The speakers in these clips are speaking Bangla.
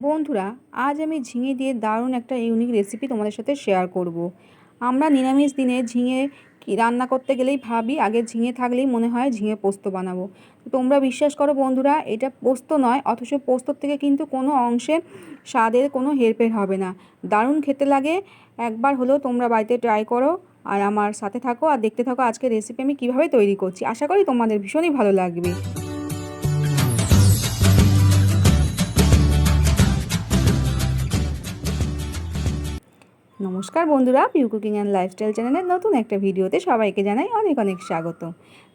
বন্ধুরা, আজ আমি ঝিঙে দিয়ে দারুণ একটা ইউনিক রেসিপি তোমাদের সাথে শেয়ার করব। আমরা নিরামিষ দিনে ঝিঙে রান্না করতে গেলেই ভাবি, আগে ঝিঙে থাকলেই মনে হয় ঝিঙে পোস্ত বানাবো। তোমরা বিশ্বাস করো বন্ধুরা, এটা পোস্ত নয়, অথচ পোস্তর থেকে কিন্তু কোনো অংশে স্বাদের কোনো হেরফের হবে না। দারুণ খেতে লাগে, একবার হলেও তোমরা বাড়িতে ট্রাই করো আর আমার সাথে থাকো আর দেখতে থাকো আজকে রেসিপি আমি কীভাবে তৈরি করছি। আশা করি তোমাদের ভীষণই ভালো লাগবে। নমস্কার বন্ধুরা পিউ কুকিং অ্যান্ড লাইফস্টাইল চ্যানেলের নতুন একটা ভিডিওতে সবাইকে জানাই অনেক অনেক স্বাগত।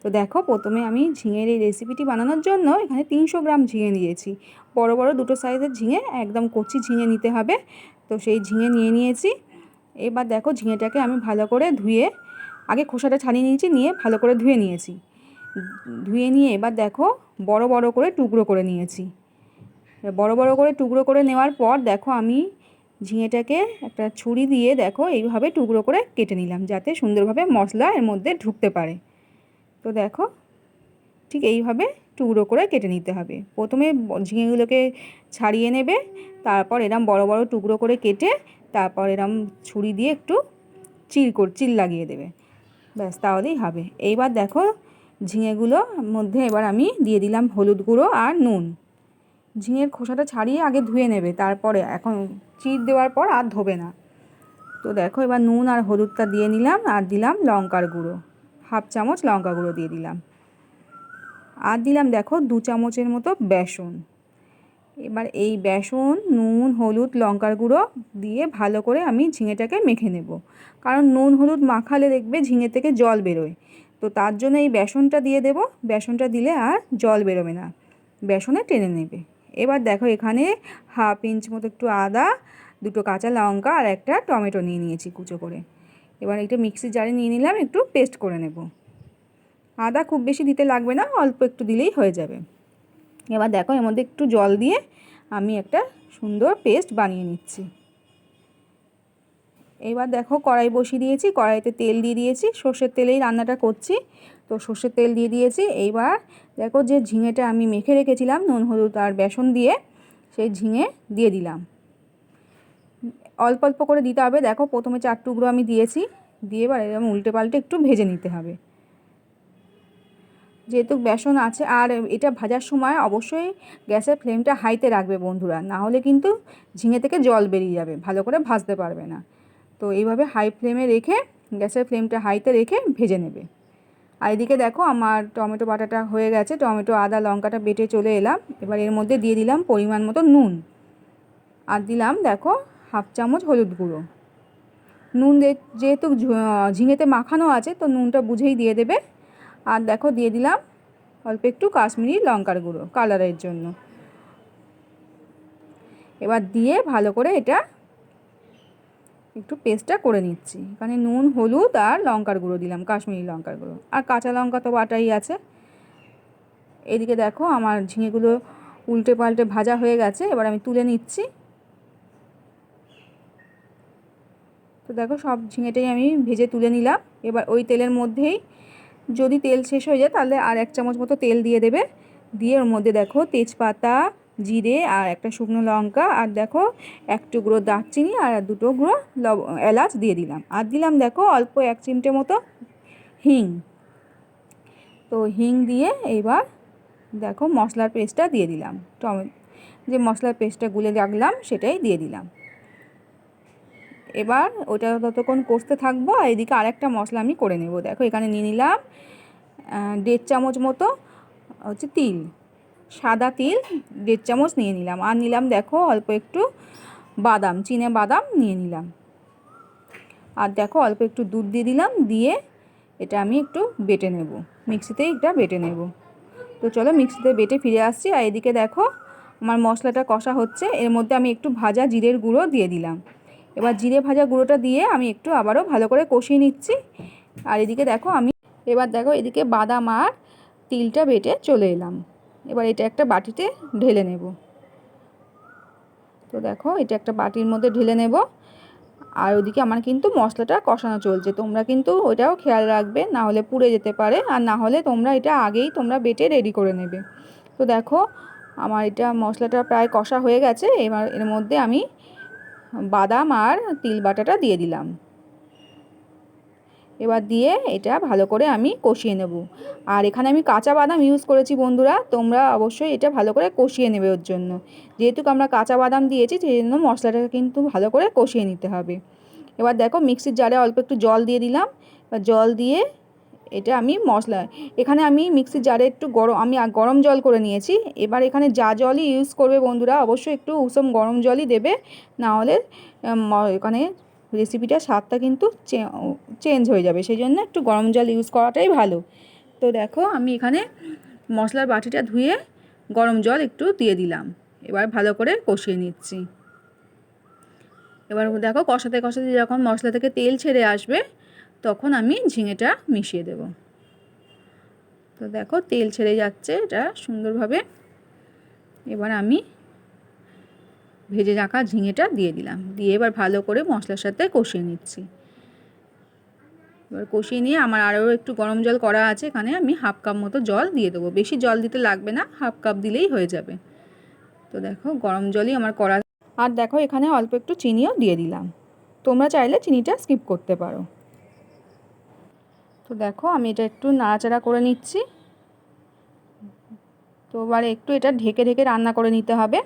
তো দেখো, প্রথমে আমি ঝিঙের এই রেসিপিটি বানানোর জন্য এখানে তিনশো গ্রাম ঝিঙে নিয়েছি। বড় বড় দুটো সাইজের ঝিঙে, একদম কচি ঝিঙে নিতে হবে। তো সেই ঝিঙে নিয়ে নিয়েছি। এবার দেখো, ঝিঙেটাকে আমি ভালো করে ধুয়ে, আগে খোসাটা ছাড়িয়ে নিয়েছি, নিয়ে ভালো করে ধুয়ে নিয়েছি। ধুয়ে নিয়ে এবার দেখো, বড় বড় করে টুকরো করে নিয়েছি। বড় বড় করে টুকরো করে নেওয়ার পর দেখো, আমি ঝিঙেটাকে একটা ছুরি দিয়ে দেখো এইভাবে টুকরো করে কেটে নিলাম যাতে সুন্দরভাবে মশলা এর মধ্যে ঢুকতে পারে। তো দেখো ঠিক এইভাবে টুকরো করে কেটে নিতে হবে। প্রথমে ঝিঙেগুলোকে ছাড়িয়ে নেবে, তারপর এরম বড় বড় টুকরো করে কেটে তারপর এরম ছুরি দিয়ে একটু চিল কর চিল লাগিয়ে দেবে। ব্যাস তাহলেই হবে। এইবার দেখো ঝিঙেগুলো মধ্যে এবার আমি দিয়ে দিলাম হলুদ গুঁড়ো আর নুন। ঝিঙের খোসাটা ছাড়িয়ে আগে ধুয়ে নেবে, তারপরে এখন চিট দেওয়ার পর আর ধোবে না। তো দেখো এবার নুন আর হলুদটা দিয়ে নিলাম আর দিলাম লঙ্কার গুঁড়ো। হাফ চামচ লঙ্কা গুঁড়ো দিয়ে দিলাম। আর দিলাম দেখো দু চামচের মতো বেসন। এবার এই বেসন, নুন, হলুদ, লঙ্কার গুঁড়ো দিয়ে ভালো করে আমি ঝিঙেটাকে মেখে নেব। কারণ নুন, হলুদ মাখালে দেখবে ঝিঙে থেকে জল বেরোয়। তো তার জন্য এই বেসনটা দিয়ে দেব। বেসনটা দিলে আর জল বেরোবে না। বেসনে টেনে নেবে। এবার দেখো এখানে হাফ ইঞ্চ মতো একটু আদা, দুটো কাঁচা লঙ্কা আর একটা টমেটো নিয়ে নিয়েছি কুচো করে। এবার এটা মিক্সি জারে নিয়ে নিলাম, একটু পেস্ট করে নেব। আদা খুব বেশি দিতে লাগবে না, অল্প একটু দিলেই হয়ে যাবে। এবার দেখো এর মধ্যে একটু জল দিয়ে আমি একটা সুন্দর পেস্ট বানিয়ে নিচ্ছি। এবার দেখো কড়াই বসিয়ে দিয়েছি, কড়াইতে তেল দিয়ে দিয়েছি, সর্ষের তেলেই রান্নাটা করছি। তো সর্ষের তেল দিয়ে দিয়েছি। এইবার দেখো যে ঝিঙেটা আমি মেখে রেখেছিলাম, নুন, হলুদ আর বেসন দিয়ে সেই ঝিঙে দিয়ে দিলাম। অল্প অল্প করে দিতে হবে। দেখো প্রথমে চার টুকরো আমি দিয়েছি। দিয়ে এবার এরকম উল্টে পাল্টে একটু ভেজে নিতে হবে। যেহেতু বেসন আছে, আর এটা ভাজার সময় অবশ্যই গ্যাসের ফ্লেমটা হাইতে রাখবে বন্ধুরা। না হলে কিন্তু ঝিঙে থেকে জল বেরিয়ে যাবে, ভালো করে ভাজতে পারবে না। তো এইভাবে হাই ফ্লেমে রেখে, গ্যাসের ফ্লেমটা হাইতে রেখে ভেজে নেবে। আর এদিকে দেখো আমার টমেটো বাটাটা হয়ে গেছে, টমেটো, আদা, লঙ্কাটা বেটে চলে এলাম। এবার এর মধ্যে দিয়ে দিলাম পরিমাণ মতো নুন। আর দিলাম দেখো হাফ চামচ হলুদ গুঁড়ো। নুন যেহেতু ঝিঙেতে মাখানো আছে, তো নুনটা বুঝেই দিয়ে দেবে। আর দেখো দিয়ে দিলাম অল্প একটু কাশ্মীরি লঙ্কার গুঁড়ো, কালারের জন্য। এবার দিয়ে ভালো করে এটা একটু পেস্টটা করে নিচ্ছি। এখানে নুন, হলুদ আর লঙ্কার গুঁড়ো দিলাম, কাশ্মীরি লঙ্কার গুঁড়ো। আর কাঁচা লঙ্কা তো বাটাই আছে। এদিকে দেখো আমার ঝিঙেগুলো উল্টে পাল্টে ভাজা হয়ে গেছে, এবার আমি তুলে নিচ্ছি। তো দেখো সব ঝিঙেটাই আমি ভেজে তুলে নিলাম। এবার ওই তেলের মধ্যেই যদি তেল শেষ হয়ে যায়, তাহলে আর এক চামচ মতো তেল দিয়ে দেবে। দিয়ে ওর মধ্যে দেখো তেজপাতা জিরে আর একটা শুকনো লঙ্কা আর দেখো এক টুকরো দারচিনি আর দুটো গুঁড়ো লব, এলাচ দিয়ে দিলাম। আর দিলাম দেখো অল্প এক চিমটে মতো হিং। তো হিং দিয়ে এবার দেখো মশলার পেস্টটা দিয়ে দিলাম। টমে, যে মশলার পেস্টটা গুলে রাখলাম সেটাই দিয়ে দিলাম। এবার ওটা ততক্ষণ কষতে থাকব আর এদিকে আরেকটা মশলা আমি করে নেব। দেখো এখানে নিয়ে নিলাম দেড় চামচ মতো হচ্ছে তিল। সাদা তিল, দেড় চামচ নিয়ে নিলাম। আর নিলাম দেখো অল্প একটু বাদাম, চিনে বাদাম নিয়ে নিলাম। আর দেখো অল্প একটু দুধ দিয়ে দিলাম, দিয়ে এটা আমি একটু বেটে নেব। মিক্সিতে এটা বেটে নেব। তো চলো মিক্সিতে বেটে ফিরে আসছি। আর এদিকে দেখো আমার মশলাটা কষা হচ্ছে। এর মধ্যে আমি একটু ভাজা জিরের গুঁড়ো দিয়ে দিলাম। এবার জিরে ভাজা গুঁড়োটা দিয়ে আমি একটু আবারও ভালো করে কষিয়ে নিচ্ছি। আর এদিকে দেখো আমি, এবার দেখো এদিকে বাদাম আর তিলটা বেটে চলে এলাম। এবার এটা একটা বাটিতে ঢেলে নেব। তো দেখো, এটা একটা বাটির মধ্যে ঢেলে নেব। আর ওদিকে আমার কিন্তু মশলাটা কষানো চলছে। তোমরা কিন্তু ওইটাও খেয়াল রাখবে, না হলে পুড়ে যেতে পারে, আর না হলে তোমরা এটা আগেই তোমরা বেটে রেডি করে নেবে। তো দেখো, আমার এটা মশলাটা প্রায় কষা হয়ে গেছে। এবার এর মধ্যে আমি বাদাম আর তিল বাটাটা দিয়ে দিলাম। এবার দিয়ে এটা ভালো করে আমি কষিয়ে নেব। আর এখানে আমি কাঁচা বাদাম ইউজ করেছি বন্ধুরা, তোমরা অবশ্যই এটা ভালো করে কষিয়ে নেবে ওর জন্য। যেহেতু আমরা কাঁচা বাদাম দিয়েছি সেই জন্য মশলাটাকে কিন্তু ভালো করে কষিয়ে নিতে হবে। এবার দেখো মিক্সির জারে অল্প একটু জল দিয়ে দিলাম। এবার জল দিয়ে এটা আমি মশলা, এখানে আমি মিক্সির জারে একটু গরম, আমি গরম জল করে নিয়েছি। এবার এখানে যা জলই ইউজ করবে বন্ধুরা, অবশ্যই একটু উষম গরম জলই দেবে। নাহলে এখানে রেসিপিটার স্বাদটা কিন্তু চেঞ্জ হয়ে যাবে। সেই জন্য একটু গরম জল ইউজ করাটাই ভালো। তো দেখো, আমি এখানে মশলার বাটিটা ধুয়ে গরম জল একটু দিয়ে দিলাম। এবার ভালো করে কষিয়ে নিচ্ছি। এবার দেখো, কষাতে কষাতে যখন মশলা থেকে তেল ছেড়ে আসবে, তখন আমি ঝিঙেটা মিশিয়ে দেব। তো দেখো, তেল ছেড়ে যাচ্ছে, এটা সুন্দরভাবে। এবার আমি ভেজে রাখা ঝিঙেটা দিয়ে দিলাম। দিয়ে এবার ভালো করে মশলার সাথে কষিয়ে নিচ্ছি। এবার কষিয়ে নিয়ে আমার আরও একটু গরম জল করা আছে, এখানে আমি হাফ কাপ মতো জল দিয়ে দেবো। বেশি জল দিতে লাগবে না, হাফ কাপ দিলেই হয়ে যাবে। তো দেখো, গরম জলই আমার করা আর দেখো, এখানে অল্প একটু চিনিও দিয়ে দিলাম। তোমরা চাইলে চিনিটা স্কিপ করতে পারো। তো দেখো, আমি এটা একটু নাড়াচাড়া করে নিচ্ছি। তো এবারে একটু এটা ঢেকে ঢেকে রান্না করে নিতে হবে।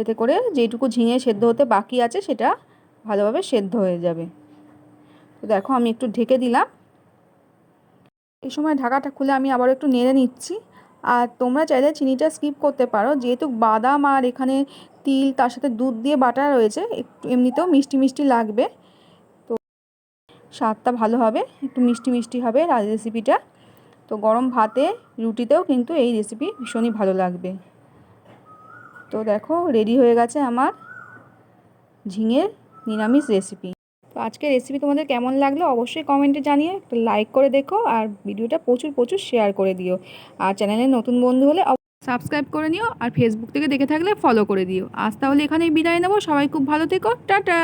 এতে করে যেটুকু ঝিঙে সেদ্ধ হতে বাকি আছে সেটা ভালোভাবে সেদ্ধ হয়ে যাবে। তো দেখো আমি একটু ঢেকে দিলাম। এই সময় ঢাকাটা খুলে আমি আবার একটু নেড়ে নিচ্ছি। আর তোমরা চাইলে চিনিটা স্কিপ করতে পারো, যেহেতু বাদাম আর এখানে তিল তার সাথে দুধ দিয়ে বাটা রয়েছে, একটু এমনিতেও মিষ্টি মিষ্টি লাগবে। তো স্বাদটা ভালো হবে, একটু মিষ্টি মিষ্টি হবে রেসিপিটা। তো গরম ভাতে রুটিতেও কিন্তু এই রেসিপি ভীষণই ভালো লাগবে। তো দেখো রেডি হয়ে গেছে আমার ঝিঙের নিরামিষ রেসিপি তো আজকের রেসিপি তোমাদের কেমন লাগল অবশ্যই কমেন্টে জানিয়ে একটা লাইক করে দেখো আর ভিডিওটা প্রচুর প্রচুর শেয়ার করে দিও। আর চ্যানেলে নতুন বন্ধু হলে সাবস্ক্রাইব করে নিও আর ফেসবুক থেকে দেখে থাকলে ফলো করে দিও। আজ তাহলে এখানেই বিদায় নেব। সবাই খুব ভালো থেকো। টাটা!